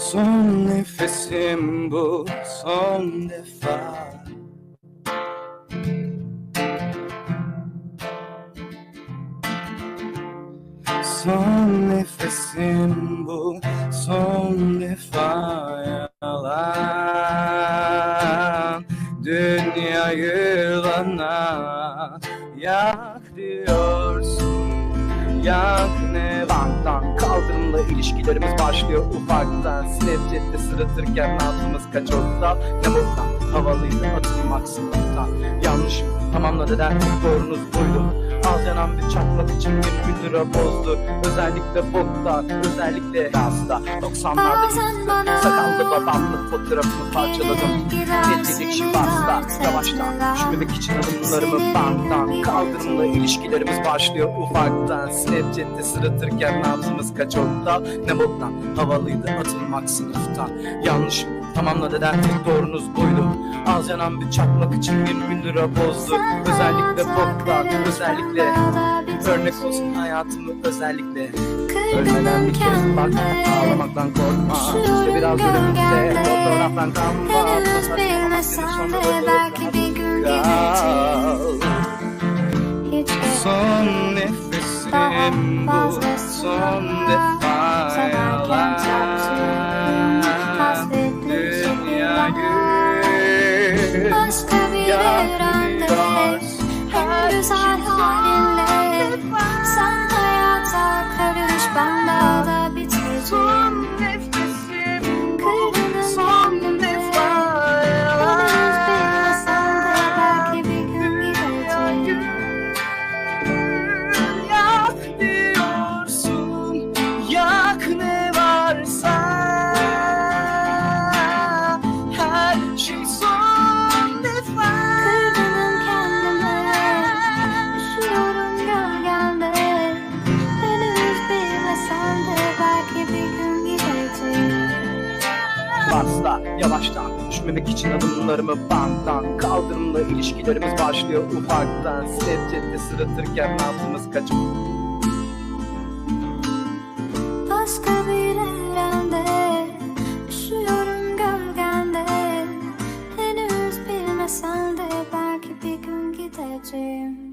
Son nefesim bu son defa. Son nefesim bu son defa yalan. Dünyayı bana yak diyorsun Yak ne banttan Kaldırımla ilişkilerimiz başlıyor. Ufaktan Snapchat'te sırıtırken altımız kaç orta Ne muttan havalıydı atılmak sınıftan Yanlış tamamla deden doğrunuz buydu Az yanan bir çakmak için 20 lira bozdu. Özellikle bokta, özellikle rasta 90'larda yüzde sakallı babamlık fotoğrafını parçaladım. Gecelik şifasta, yavaştan Düşmemek için adımlarımı banttan Kaldırımla ilişkilerimiz başlıyor ufaktan. Snapchat'te sırıtırken nabzımız kaç orta Ne moddan havalıydı atılmak sınıftan Yanlış tamamla deden tek doğrunuz buydu Az yanan bir çakmak için 20 lira bozdu Özellikle bokta, özellikle. Örnek olsun hayatımı özellikle. Ölmeden bir kez bak Ağlamaktan korkma. İşte biraz önümüzde Fotoğraftan kalma. belki bir gün Son nefesim bu Son defa Dünyayı Başka bir evrende En güzel Basla yavaştan Düşmemek için adımlarımı banttan Kaldırımla ilişkilerimiz başlıyor. Ufaktan Snapchat'te sırıtırken nabzımız kaçıp Başka bir evrende Üşüyorum gölgende. Henüz bilmesen de Belki bir gün gideceğim.